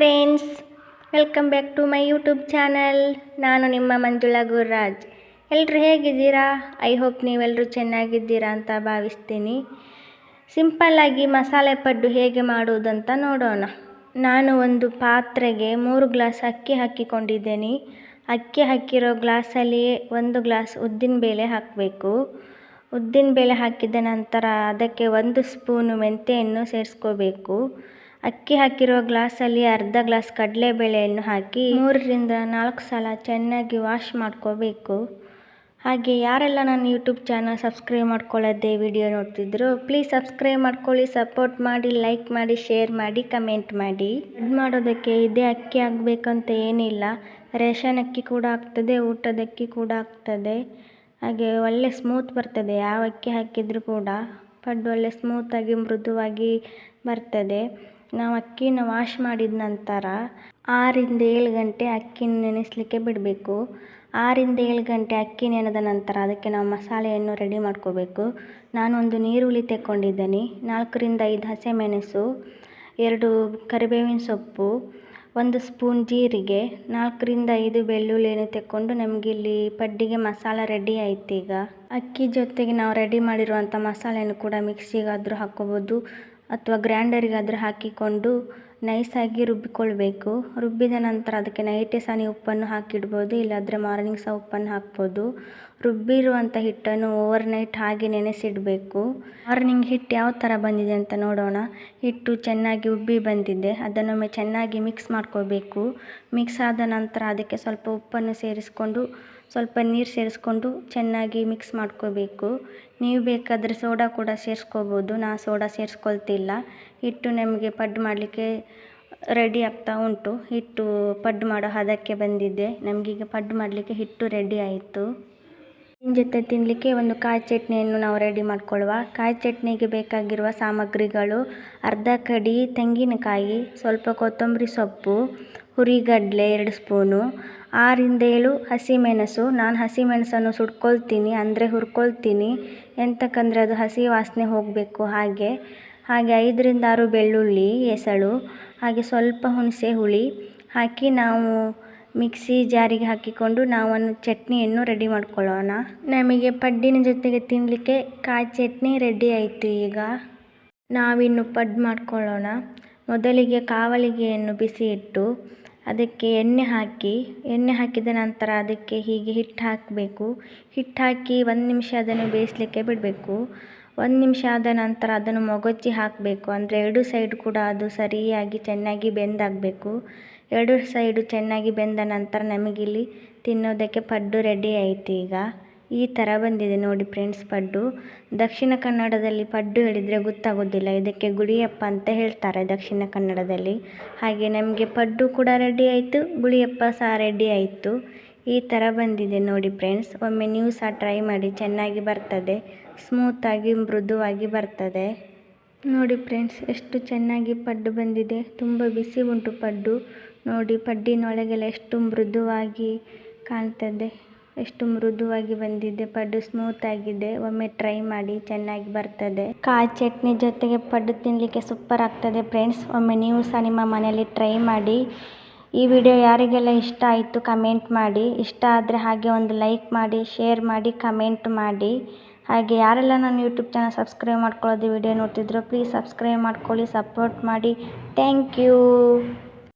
friends. Welcome back to my YouTube channel ನಾನು ನಿಮ್ಮ ಮಂಜುಳಾ ಗುರುರಾಜ್. ಎಲ್ಲರೂ ಹೇಗಿದ್ದೀರಾ? ಐ ಹೋಪ್ ನೀವೆಲ್ಲರೂ ಚೆನ್ನಾಗಿದ್ದೀರಾ ಅಂತ ಭಾವಿಸ್ತೀನಿ. ಸಿಂಪಲ್ಲಾಗಿ ಮಸಾಲೆ ಪಡ್ಡು ಹೇಗೆ ಮಾಡುವುದಂತ ನೋಡೋಣ. ನಾನು ಒಂದು ಪಾತ್ರೆಗೆ ಮೂರು ಗ್ಲಾಸ್ ಅಕ್ಕಿ ಹಾಕಿಕೊಂಡಿದ್ದೇನೆ. ಅಕ್ಕಿ ಹಾಕಿರೋ ಗ್ಲಾಸಲ್ಲಿಯೇ ಒಂದು ಗ್ಲಾಸ್ ಉದ್ದಿನಬೇಳೆ ಹಾಕಬೇಕು. ಉದ್ದಿನಬೇಳೆ ಹಾಕಿದ ನಂತರ ಅದಕ್ಕೆ ಒಂದು ಸ್ಪೂನು ಮೆಂತೆಯನ್ನು ಸೇರಿಸ್ಕೋಬೇಕು. ಅಕ್ಕಿ ಹಾಕಿರೋ ಗ್ಲಾಸಲ್ಲಿ ಅರ್ಧ ಗ್ಲಾಸ್ ಕಡಲೆಬೇಳೆಯನ್ನು ಹಾಕಿ ಮೂರರಿಂದ ನಾಲ್ಕು ಸಲ ಚೆನ್ನಾಗಿ ವಾಶ್ ಮಾಡ್ಕೋಬೇಕು. ಹಾಗೆ ಯಾರೆಲ್ಲ ನನ್ನ ಯೂಟ್ಯೂಬ್ ಚಾನಲ್ ಸಬ್ಸ್ಕ್ರೈಬ್ ಮಾಡ್ಕೊಳ್ಳೋದೇ ವಿಡಿಯೋ ನೋಡ್ತಿದ್ರು ಪ್ಲೀಸ್ ಸಬ್ಸ್ಕ್ರೈಬ್ ಮಾಡ್ಕೊಳ್ಳಿ ಸಪೋರ್ಟ್ ಮಾಡಿ ಲೈಕ್ ಮಾಡಿ ಶೇರ್ ಮಾಡಿ ಕಮೆಂಟ್ ಮಾಡಿ. ಇದು ಮಾಡೋದಕ್ಕೆ ಇದೇ ಅಕ್ಕಿ ಆಗಬೇಕಂತ ಏನಿಲ್ಲ. ರೇಷನ್ ಅಕ್ಕಿ ಕೂಡ ಆಗ್ತದೆ, ಊಟದ ಅಕ್ಕಿ ಕೂಡ ಆಗ್ತದೆ. ಹಾಗೆ ಒಳ್ಳೆ ಸ್ಮೂತ್ ಬರ್ತದೆ, ಯಾವ ಅಕ್ಕಿ ಹಾಕಿದರೂ ಕೂಡ. ಪಡ್ಡು ಒಳ್ಳೆ ಸ್ಮೂತಾಗಿ ಮೃದುವಾಗಿ ಬರ್ತದೆ. ನಾವು ಅಕ್ಕಿನ ವಾಶ್ ಮಾಡಿದ ನಂತರ ಆರಿಂದ ಏಳು ಗಂಟೆ ಅಕ್ಕಿ ನೆನೆಸಲಿಕ್ಕೆ ಬಿಡಬೇಕು. ಆರಿಂದ ಏಳು ಗಂಟೆ ಅಕ್ಕಿ ನೆನೆದ ನಂತರ ಅದಕ್ಕೆ ನಾವು ಮಸಾಲೆಯನ್ನು ರೆಡಿ ಮಾಡ್ಕೋಬೇಕು. ನಾನೊಂದು ನೀರುಳ್ಳಿ ತೆಕ್ಕೊಂಡಿದ್ದೀನಿ. ನಾಲ್ಕರಿಂದ ಐದು ಹಸಿಮೆಣಸು ಎರಡು ಕರಿಬೇವಿನ ಸೊಪ್ಪು, ಒಂದು ಸ್ಪೂನ್ ಜೀರಿಗೆ, ನಾಲ್ಕರಿಂದ ಐದು ಬೆಳ್ಳುಳ್ಳಿಯನ್ನು ತೆಕ್ಕೊಂಡು ನಮಗಿಲ್ಲಿ ಪಡ್ಡಿಗೆ ಮಸಾಲ ರೆಡಿ ಆಯ್ತು ಈಗ. ಅಕ್ಕಿ ಜೊತೆಗೆ ನಾವು ರೆಡಿ ಮಾಡಿರುವಂಥ ಮಸಾಲೆಯನ್ನು ಕೂಡ ಮಿಕ್ಸಿಗಾದರೂ ಹಾಕ್ಕೋಬೋದು. ಅಥವಾ ಗ್ರ್ಯಾಂಡರಿಗಾದರೂ ಹಾಕಿಕೊಂಡು ನೈಸಾಗಿ ರುಬ್ಬಿಕೊಳ್ಬೇಕು. ರುಬ್ಬಿದ ನಂತರ ಅದಕ್ಕೆ ನೈಟೇ ಸಹ ನೀವು ಉಪ್ಪನ್ನು ಹಾಕಿಡ್ಬೋದು, ಇಲ್ಲಾದರೆ ಮಾರ್ನಿಂಗ್ ಸಹ ಉಪ್ಪನ್ನು ಹಾಕ್ಬೋದು. ರುಬ್ಬಿರುವಂಥ ಹಿಟ್ಟನ್ನು ಓವರ್ ನೈಟ್ ಹಾಗೆ ನೆನೆಸಿಡಬೇಕು. ಮಾರ್ನಿಂಗ್ ಹಿಟ್ಟು ಯಾವ ಥರ ಬಂದಿದೆ ಅಂತ ನೋಡೋಣ. ಹಿಟ್ಟು ಚೆನ್ನಾಗಿ ಉಬ್ಬಿ ಬಂದಿದೆ, ಅದನ್ನೊಮ್ಮೆ ಚೆನ್ನಾಗಿ ಮಿಕ್ಸ್ ಮಾಡ್ಕೋಬೇಕು ಮಿಕ್ಸ್ ಆದ ನಂತರ ಅದಕ್ಕೆ ಸ್ವಲ್ಪ ಉಪ್ಪನ್ನು ಸೇರಿಸ್ಕೊಂಡು ಸ್ವಲ್ಪ ನೀರು ಸೇರಿಸ್ಕೊಂಡು ಚೆನ್ನಾಗಿ ಮಿಕ್ಸ್ ಮಾಡ್ಕೋಬೇಕು. ನೀವು ಬೇಕಾದರೆ ಸೋಡಾ ಕೂಡ ಸೇರಿಸ್ಕೋಬೋದು. ನಾ ಸೋಡಾ ಸೇರಿಸ್ಕೊಳ್ತಿಲ್ಲ. ಹಿಟ್ಟು ನಮಗೆ ಪಡ್ಡು ಮಾಡಲಿಕ್ಕೆ ರೆಡಿ ಆಗ್ತಾ ಉಂಟು. ಹಿಟ್ಟು ಪಡ್ಡು ಮಾಡೋ ಹದಕ್ಕೆ ಬಂದಿದೆ ನಮಗೀಗ ಪಡ್ಡು ಮಾಡಲಿಕ್ಕೆ ಹಿಟ್ಟು ರೆಡಿ ಆಯಿತು. ಜೊತೆ ತಿನ್ನಲಿಕ್ಕೆ ಒಂದು ಕಾಯಿ ಚಟ್ನಿಯನ್ನು ನಾವು ರೆಡಿ ಮಾಡಿಕೊಳ್ಳುವ. ಕಾಯಿ ಚಟ್ನಿಗೆ ಬೇಕಾಗಿರುವ ಸಾಮಗ್ರಿಗಳು ಅರ್ಧ ಕಡಿ ತೆಂಗಿನಕಾಯಿ, ಸ್ವಲ್ಪ ಕೊತ್ತಂಬರಿ ಸೊಪ್ಪು ಹುರಿಗಡಲೆ ಎರಡು ಸ್ಪೂನು ಆರಿಂದ ಏಳು ಹಸಿಮೆಣಸು. ನಾನು ಹಸಿಮೆಣಸನ್ನು ಸುಟ್ಕೊಳ್ತೀನಿ, ಅಂದರೆ ಹುರ್ಕೊಳ್ತೀನಿ. ಎಂತಕ್ಕಂದರೆ ಅದು ಹಸಿ ವಾಸನೆ ಹೋಗಬೇಕು ಹಾಗೆ. ಹಾಗೆ ಐದರಿಂದ ಆರು ಬೆಳ್ಳುಳ್ಳಿ ಎಸಳು ಹಾಗೆ ಸ್ವಲ್ಪ ಹುಣಸೆ ಹುಳಿ ಹಾಕಿ ನಾವು ಮಿಕ್ಸಿ ಜಾರಿಗೆ ಹಾಕಿಕೊಂಡು ನಾವು ಒಂದು ಚಟ್ನಿಯನ್ನು ರೆಡಿ ಮಾಡ್ಕೊಳ್ಳೋಣ. ನಮಗೆ ಪಡ್ಡಿನ ಜೊತೆಗೆ ತಿನ್ನಲಿಕ್ಕೆ ಕಾಯಿ ಚಟ್ನಿ ರೆಡಿ ಆಯಿತು ಈಗ. ನಾವಿನ್ನು ಪಡ್ಡು ಮಾಡ್ಕೊಳ್ಳೋಣ. ಮೊದಲಿಗೆ ಕಾವಲಿಗೆಯನ್ನು ಬಿಸಿ ಇಟ್ಟು ಅದಕ್ಕೆ ಎಣ್ಣೆ ಹಾಕಿ, ಎಣ್ಣೆ ಹಾಕಿದ ನಂತರ ಅದಕ್ಕೆ ಹೀಗೆ ಹಿಟ್ಟು ಹಾಕಬೇಕು. ಹಿಟ್ಟು ಹಾಕಿ ಒಂದು ನಿಮಿಷ ಅದನ್ನು ಬೇಯಿಸಲಿಕ್ಕೆ ಬಿಡಬೇಕು. ಒಂದು ನಿಮಿಷ ಆದ ನಂತರ ಅದನ್ನು ಮೊಗಚ್ಚಿ ಹಾಕಬೇಕು. ಅಂದರೆ ಎರಡು ಸೈಡ್ ಕೂಡ ಅದು ಸರಿಯಾಗಿ ಚೆನ್ನಾಗಿ ಬೆಂದಾಗಬೇಕು. ಎರಡು ಸೈಡು ಚೆನ್ನಾಗಿ ಬೆಂದ ನಂತರ ನಮಗಿಲ್ಲಿ ತಿನ್ನೋದಕ್ಕೆ ಪಡ್ಡು ರೆಡಿ ಆಯಿತು ಈಗ. ಈ ಥರ ಬಂದಿದೆ ನೋಡಿ ಫ್ರೆಂಡ್ಸ್ ಪಡ್ಡು. ದಕ್ಷಿಣ ಕನ್ನಡದಲ್ಲಿ ಪಡ್ಡು ಹೇಳಿದರೆ ಗೊತ್ತಾಗೋದಿಲ್ಲ. ಇದಕ್ಕೆ ಗುಳಿಯಪ್ಪ ಅಂತ ಹೇಳ್ತಾರೆ ದಕ್ಷಿಣ ಕನ್ನಡದಲ್ಲಿ. ಹಾಗೆ ನಮಗೆ ಪಡ್ಡು ಕೂಡ ರೆಡಿ ಆಯಿತು, ಗುಳಿಯಪ್ಪ ಸಹ ರೆಡಿ ಆಯಿತು. ಈ ಥರ ಬಂದಿದೆ ನೋಡಿ ಫ್ರೆಂಡ್ಸ್. ಒಮ್ಮೆ ನೀವು ಸಹ ಟ್ರೈ ಮಾಡಿ, ಚೆನ್ನಾಗಿ ಬರ್ತದೆ. ಸ್ಮೂತಾಗಿ ಮೃದುವಾಗಿ ಬರ್ತದೆ. ನೋಡಿ ಫ್ರೆಂಡ್ಸ್, ಎಷ್ಟು ಚೆನ್ನಾಗಿ ಪಡ್ಡು ಬಂದಿದೆ. ತುಂಬ ಬಿಸಿ ಉಂಟು ಪಡ್ಡು. ನೋಡಿ ಪಡ್ಡಿನೊಳಗೆಲ್ಲ ಎಷ್ಟು ಮೃದುವಾಗಿ ಕಾಣ್ತದೆ. ಎಷ್ಟು ಮೃದುವಾಗಿ ಬಂದಿದೆ ಪಡ್ಡು ಸ್ಮೂತ್ ಆಗಿದೆ, ಒಮ್ಮೆ ಟ್ರೈ ಮಾಡಿ ಚೆನ್ನಾಗಿ ಬರ್ತದೆ. ಕಾಯಿ ಚಟ್ನಿ ಜೊತೆಗೆ ಪಡ್ಡು ತಿನ್ನಲಿಕ್ಕೆ ಸೂಪರ್ ಆಗ್ತದೆ ಫ್ರೆಂಡ್ಸ್ ಒಮ್ಮೆ ನೀವು ಸಹ ನಿಮ್ಮ ಮನೆಯಲ್ಲಿ ಟ್ರೈ ಮಾಡಿ. ಈ ವಿಡಿಯೋ ಯಾರಿಗೆಲ್ಲ ಇಷ್ಟ ಆಯಿತು ಕಮೆಂಟ್ ಮಾಡಿ. ಇಷ್ಟ ಆದರೆ ಹಾಗೆ ಒಂದು ಲೈಕ್ ಮಾಡಿ ಶೇರ್ ಮಾಡಿ ಕಮೆಂಟ್ ಮಾಡಿ. ಹಾಗೆ ಯಾರೆಲ್ಲ ನನ್ನ ಯೂಟ್ಯೂಬ್ ಚಾನಲ್ ಸಬ್ಸ್ಕ್ರೈಬ್ ಮಾಡ್ಕೊಳ್ಳೋದು ವಿಡಿಯೋ ನೋಡ್ತಿದ್ರು ಪ್ಲೀಸ್ ಸಬ್ಸ್ಕ್ರೈಬ್ ಮಾಡ್ಕೊಳ್ಳಿ ಸಪೋರ್ಟ್ ಮಾಡಿ. Thank you